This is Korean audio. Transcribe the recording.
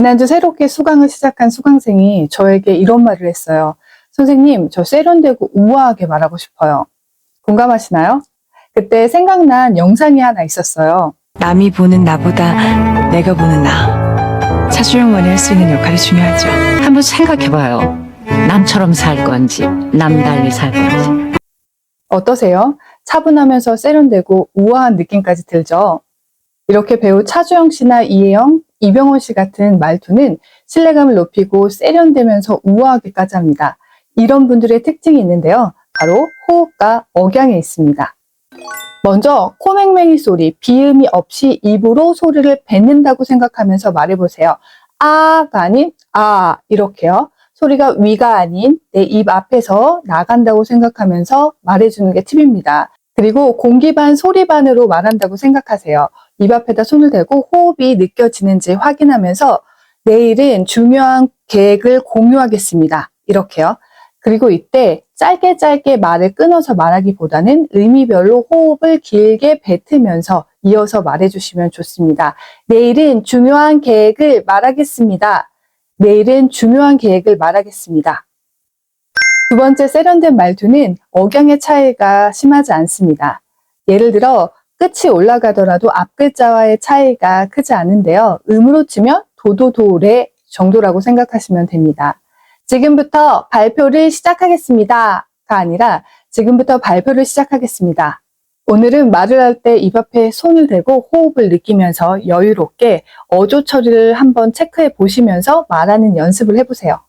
지난주 새롭게 수강을 시작한 수강생이 저에게 이런 말을 했어요. 선생님, 저 세련되고 우아하게 말하고 싶어요. 공감하시나요? 그때 생각난 영상이 하나 있었어요. 남이 보는 나보다 내가 보는 나. 차주영만이 할 수 있는 역할이 중요하죠. 한번 생각해봐요. 남처럼 살 건지, 남달리 살 건지. 어떠세요? 차분하면서 세련되고 우아한 느낌까지 들죠? 이렇게 배우 차주영 씨나 이혜영, 이병헌 씨 같은 말투는 신뢰감을 높이고 세련되면서 우아하게까지 합니다. 이런 분들의 특징이 있는데요. 바로 호흡과 억양에 있습니다. 먼저 코맹맹이 소리, 비음이 없이 입으로 소리를 뱉는다고 생각하면서 말해보세요. 아가 아닌 아 이렇게요. 소리가 위가 아닌 내 입 앞에서 나간다고 생각하면서 말해주는 게 팁입니다. 그리고 공기 반 소리 반으로 말한다고 생각하세요. 입 앞에다 손을 대고 호흡이 느껴지는지 확인하면서 내일은 중요한 계획을 공유하겠습니다. 이렇게요. 그리고 이때 짧게 짧게 말을 끊어서 말하기보다는 의미별로 호흡을 길게 뱉으면서 이어서 말해주시면 좋습니다. 내일은 중요한 계획을 말하겠습니다. 내일은 중요한 계획을 말하겠습니다. 두 번째 세련된 말투는 억양의 차이가 심하지 않습니다. 예를 들어 끝이 올라가더라도 앞 글자와의 차이가 크지 않은데요. 음으로 치면 도도도레 정도라고 생각하시면 됩니다. 지금부터 발표를 시작하겠습니다. 가 아니라 지금부터 발표를 시작하겠습니다. 오늘은 말을 할 때 입 앞에 손을 대고 호흡을 느끼면서 여유롭게 어조 처리를 한번 체크해 보시면서 말하는 연습을 해보세요.